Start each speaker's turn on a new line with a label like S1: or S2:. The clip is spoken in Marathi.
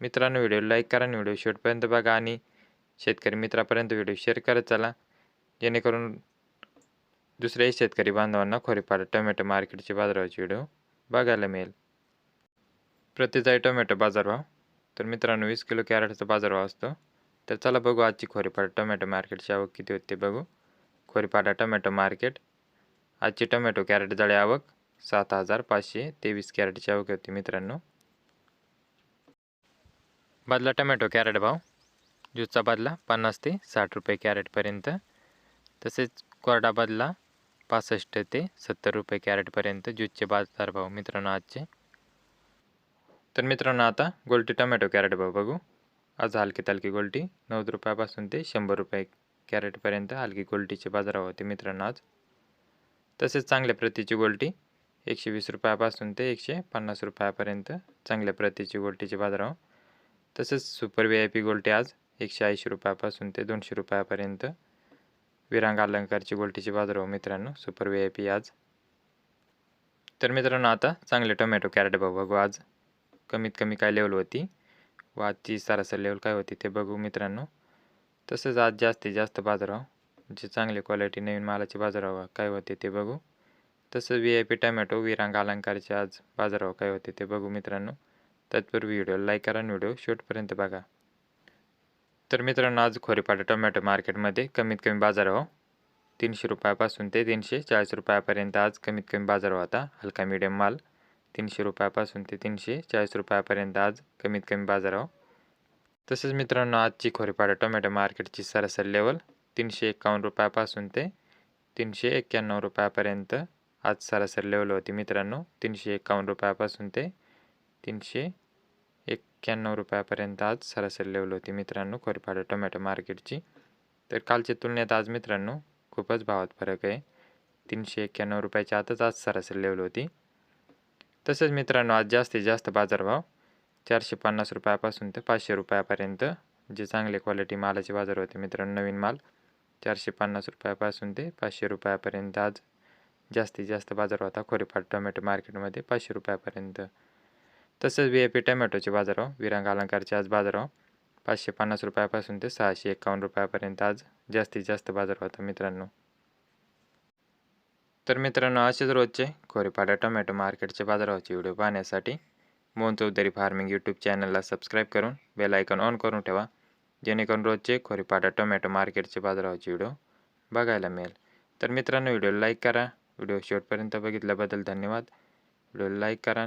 S1: मित्रांनो व्हिडिओ लाईक करा आणि व्हिडिओ शेवटपर्यंत बघा आणि शेतकरी मित्रापर्यंत व्हिडिओ शेअर करत चला. जेणेकरून दुसऱ्याही शेतकरी बांधवांना खोरेपाडा टोमॅटो मार्केटचे बाजाराचे व्हिडिओ बघायला मिळेल. प्रति टोमॅटो बाजारभाव. तर मित्रांनो वीस किलो कॅरेटचा बाजारभाव असतो. तर चला बघू आजची खोरीपाडा टोमॅटो मार्केटची आवक किती होते बघू. Khoripada tomato market. आजची टोमॅटो कॅरेट जाळी आवक सात हजार पाचशे तेवीस कॅरेटची आवक होती मित्रांनो. बदला टमॅटो कॅरेट भाव. ज्यूसचा बदला पन्नास ते साठ रुपये कॅरेटपर्यंत. तसेच कोरडा बदला पासष्ट ते सत्तर रुपये कॅरेटपर्यंत. ज्यूसचे बाजारभाव मित्रांनो आजचे. तर मित्रांनो आता गोल्टी टमॅटो कॅरेट भाव बघू. आज हलकी तलकी गोल्टी. नव्वद रुपयापासून ते शंभर रुपये कॅरेटपर्यंत हलकी गोल्टीचे बाजारभाव होते मित्रांनो आज. तसेच चांगल्या प्रतीची गोल्टी. एकशे वीस रुपयापासून ते एकशे पन्नास रुपयापर्यंत चांगल्या प्रतीची गोल्टीचे बाजारभाव तसंच सुपर व्ही आय पी गोल्टी आज एकशे ऐंशी रुपयापासून ते दोनशे रुपयापर्यंत. विरांग अलंकारची गोल्टीची बाजार मित्रांनो सुपर व्ही आय पी आज. तर मित्रांनो आता चांगले टोमॅटो कॅरेट भाऊ बघू आज. कमीत कमी काय लेवल होती? व आजची सरासरी लेवल काय होती ते बघू मित्रांनो. तसंच आज जास्तीत जास्त बाजारभाव जे चांगले क्वालिटी नवीन मालाचे बाजारभाव काय होते ते बघू. तसंच V I P tomato Virang अलंकारचे आज बाजारभाव काय होते ते बघू मित्रांनो. तत्पूर्वी व्हिडिओ लाईक करा आणि व्हिडिओ शेवटपर्यंत बघा. तर मित्रांनो आज खोरेपाटा टोमॅटो मार्केटमध्ये कमीत कमी बाजार बाजारभाव तीनशे रुपयापासून ते तीनशे चाळीस रुपयापर्यंत आज कमीत कमी बाजार होता. हलका मिडियम माल तीनशे रुपयापासून ते तीनशे चाळीस रुपयापर्यंत आज कमीत कमी बाजार बाजारभाव तसेच मित्रांनो आजची खोरेपाटा टोमॅटो मार्केटची सरासरी लेवल तीनशे एक्कावन्न रुपयापासून ते तीनशे एक्क्याण्णव रुपयापर्यंत आज सरासरी लेवल होती मित्रांनो. तीनशे एक्कावन्न रुपयापासून ते तीनशे एक्क्याण्णव रुपयापर्यंत आज सरासरी लेवल होती. मित्रांनो कोरपाडा टोमॅटो मार्केटची तर कालच्या तुलनेत आज मित्रांनो खूपच भावात फरक आहे. तीनशे एक्क्याण्णव रुपयाच्या आतच आज सरासरी लेवल होती. तसंच मित्रांनो आज जास्तीत जास्त बाजारभाव चारशे पन्नास रुपयापासून ते पाचशे रुपयापर्यंत जे चांगले क्वालिटी मालाचे बाजार होते मित्रांनो नवीन माल चारशे पन्नास रुपयापासून ते पाचशे रुपयापर्यंत आज जास्तीत जास्त बाजार होता. खोरेपाट टोमॅटो मार्केटमध्ये पाचशे रुपयापर्यंत. तसंच व्ही आय पी टमॅटोचे बाजारभाव हो. विरांग अलंकारचे आज बाजारभाव हो. पाचशे पन्नास रुपयापासून ते सहाशे एकावन्न रुपयापर्यंत आज जास्तीत जास्त बाजार होता मित्रांनो. तर मित्रांनो असेच रोजचे खोरेपाड्या टोमॅटो मार्केटचे बाजारभावाचे व्हिडिओ पाहण्यासाठी मोहन चौधरी फार्मिंग यूट्यूब चॅनलला सबस्क्राईब करून बेल आयकॉन ऑन करून ठेवा. जेणेकरून रोजचे खोरेपाडा टोमॅटो मार्केटचे बाजारभावाचे व्हिडिओ बघायला मिळेल. तर मित्रांनो व्हिडिओ लाईक करा. व्हिडिओ शेवटपर्यंत बघितल्याबद्दल धन्यवाद. व्हिडिओ लाईक करा.